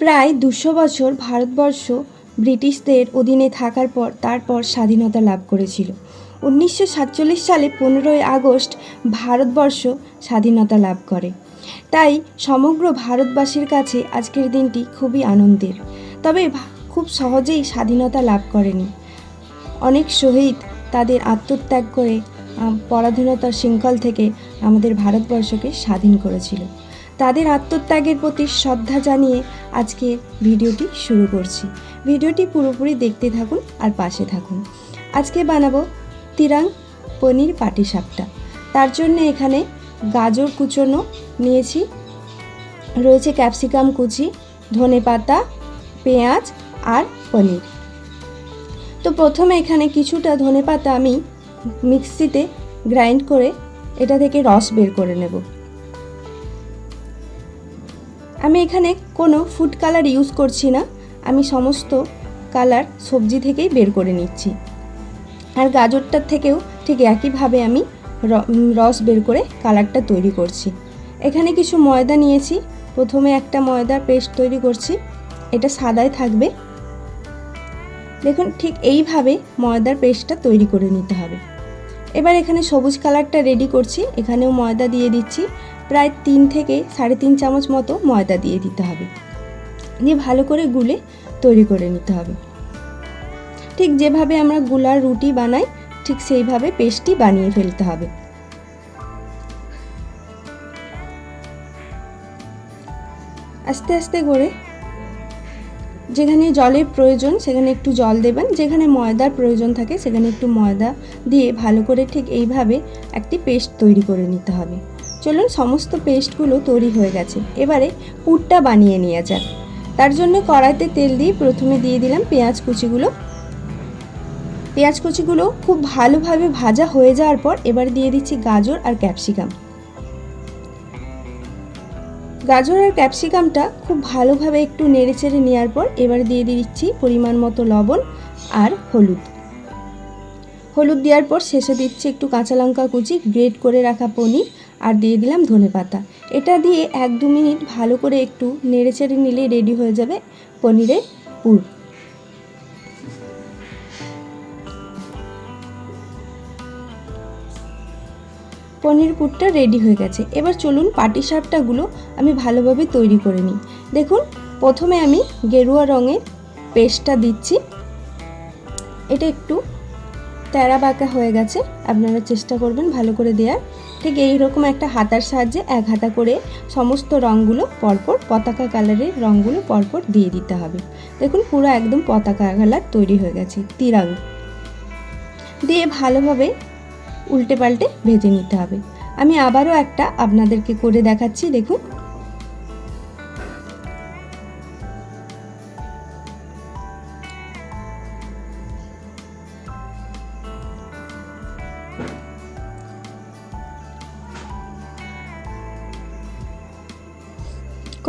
প্রায় দুশো বছর ভারতবর্ষ ব্রিটিশদের অধীনে থাকার পর তারপর স্বাধীনতা লাভ করেছিল। উনিশশো সাতচল্লিশ সালে পনেরোই আগস্ট ভারতবর্ষ স্বাধীনতা লাভ করে। তাই সমগ্র ভারতবাসীর কাছে আজকের দিনটি খুবই আনন্দের। তবে খুব সহজেই স্বাধীনতা লাভ করেনি। অনেক শহীদ তাদের আত্মত্যাগ করে পরাধীনতার শৃঙ্খল থেকে আমাদের ভারতবর্ষকে স্বাধীন করেছিল। তাদের আত্মত্যাগের প্রতি শ্রদ্ধা জানিয়ে আজকে ভিডিওটি শুরু করছি। ভিডিওটি পুরোপুরি দেখতে থাকুন আর পাশে থাকুন। আজকে বানাবো তিরাং পনির পাটি পাটিসাপটা। তার জন্য এখানে গাজর কুচোনো নিয়েছি, রয়েছে ক্যাপসিকাম কুচি ধনেপাতা পেঁয়াজ আর পনির। তো প্রথমে এখানে কিছুটা ধনেপাতা আমি মিক্সিতে গ্রাইন্ড করে এটা থেকে রস বের করে নেব। আমি এখানে কোনো ফুড কালার ইউজ করছি না। আমি সমস্ত কালার সবজি থেকেই বের করে নিচ্ছি। আর গাজরটার থেকেও ঠিক একইভাবে আমি রস বের করে কালারটা তৈরি করছি। এখানে কিছু ময়দা নিয়েছি। প্রথমে একটা ময়দার পেস্ট তৈরি করছি। এটা সাদায় থাকবে। দেখুন, ঠিক এইভাবে ময়দার পেস্টটা তৈরি করে নিতে হবে। এবার এখানে সবুজ কালারটা রেডি করছি। এখানেও ময়দা দিয়ে দিচ্ছি। প্রায় তিন থেকে সাড়ে তিন চামচ মতো ময়দা দিয়ে দিতে হবে। দিয়ে ভালো করে গুলে তৈরি করে নিতে হবে। ঠিক যেভাবে আমরা গুলার রুটি বানাই, ঠিক সেইভাবে পেস্টটি বানিয়ে ফেলতে হবে। আস্তে আস্তে করে যেখানে জলের প্রয়োজন সেখানে একটু জল দেবেন, যেখানে ময়দার প্রয়োজন থাকে সেখানে একটু ময়দা দিয়ে ভালো করে ঠিক এইভাবে একটি পেস্ট তৈরি করে নিতে হবে। চলুন সমস্ত পেস্টগুলো তৈরি হয়ে গেছে। এবারে পুরটা বানিয়ে নিয়ে যাক। তার জন্য কড়াইতে তেল দিয়ে প্রথমে দিয়ে দিলাম পেঁয়াজ কুচিগুলো। পেঁয়াজ কুচিগুলো খুব ভালোভাবে ভাজা হয়ে যাওয়ার পর এবার দিয়ে দিচ্ছি গাজর আর ক্যাপসিকাম। গাজর আর ক্যাপসিকামটা খুব ভালোভাবে একটু নেড়েচেড়ে নেওয়ার পর এবার দিয়ে দিচ্ছি পরিমাণ মতো লবণ আর হলুদ। হলুদ দেওয়ার পর শেষে দিচ্ছি একটু কাঁচা লঙ্কা কুচি, গ্রেট করে রাখা পনির আর দিয়ে দিলাম ধনেপাতা এটা দিয়ে এক দু মিনিট ভালো করে একটু নেড়েচেড়ে নিলে রেডি হয়ে যাবে পনিরের পুর। পনির পুরটা রেডি হয়ে গেছে। এবার চলুন পাটি সাপটাগুলো আমি ভালোভাবে তৈরি করে নিই। দেখুন, প্রথমে আমি গেরুয়া রঙের পেস্টটা দিচ্ছি। এটা একটু তেরা বাঁকা হয়ে গেছে, আপনারা চেষ্টা করবেন ভালো করে দেওয়ার ঠিক এই রকম একটা হাতার সাহায্যে এক হাতা করে সমস্ত রঙগুলো পরপর, পতাকা কালারের রঙগুলো পরপর দিয়ে দিতে হবে। দেখুন, পুরো একদম পতাকা কালার তৈরি হয়ে গেছে তিরাং দিয়ে ভালোভাবে উল্টে পাল্টে ভেজে নিতে হবে। আমি আবারও একটা আপনাদেরকে করে দেখাচ্ছি, দেখুন।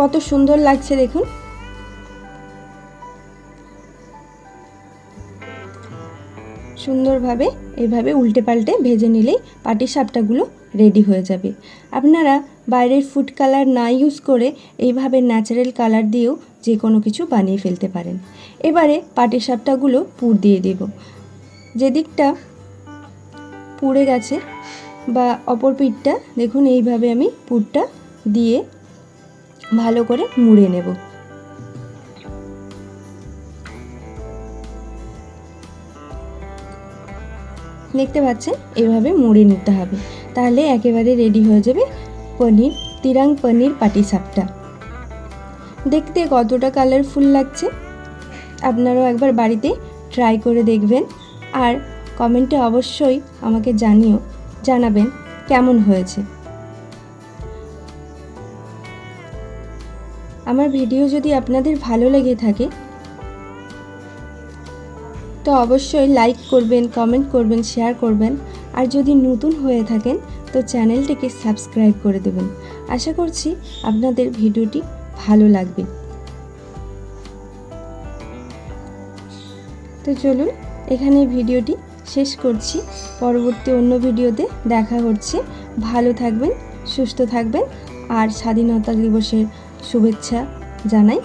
কত সুন্দর লাগছে দেখুন। সুন্দরভাবে এইভাবে উল্টে পাল্টে ভেজে নিলেই পাটির সাপটাগুলো রেডি হয়ে যাবে। আপনারা বাইরের ফুড কালার না ইউজ করে এইভাবে ন্যাচারাল কালার দিয়েও যে কোনো কিছু বানিয়ে ফেলতে পারেন। এবারে পাটির সাপটাগুলো পুর দিয়ে দেব। যেদিকটা পুড়ে গেছে বা অপর পিঠটা, দেখুন এইভাবে আমি পুরটা দিয়ে ভালো করে মুড়ে নেব। দেখতে পাচ্ছেন? এভাবে মুড়ে নিতে হবে। তাহলে একেবারে রেডি হয়ে যাবে পনির, তিরাং পনির পাটি সাপটা। দেখতে কতটা কালারফুল লাগছে। আপনারাও একবার বাড়িতে ট্রাই করে দেখবেন। আর কমেন্টে অবশ্যই আমাকে জানিও, জানাবেন কেমন হয়েছে। আমার ভিডিও যদি আপনাদের ভালো লেগে থাকে, তো অবশ্যই লাইক করবেন কমেন্ট করবেন শেয়ার করবেন। আর যদি নতুন হয়ে থাকেন, তো চ্যানেলটিকে সাবস্ক্রাইব করে দেবেন। আশা করছি আপনাদের ভিডিওটি ভালো লাগবে। তো চলুন, এখানে ভিডিওটি শেষ করছি। পরবর্তী অন্য ভিডিওতে দেখা হচ্ছে। ভালো থাকবেন, সুস্থ থাকবেন। আর স্বাধীনতা দিবসের শুভেচ্ছা জানাই।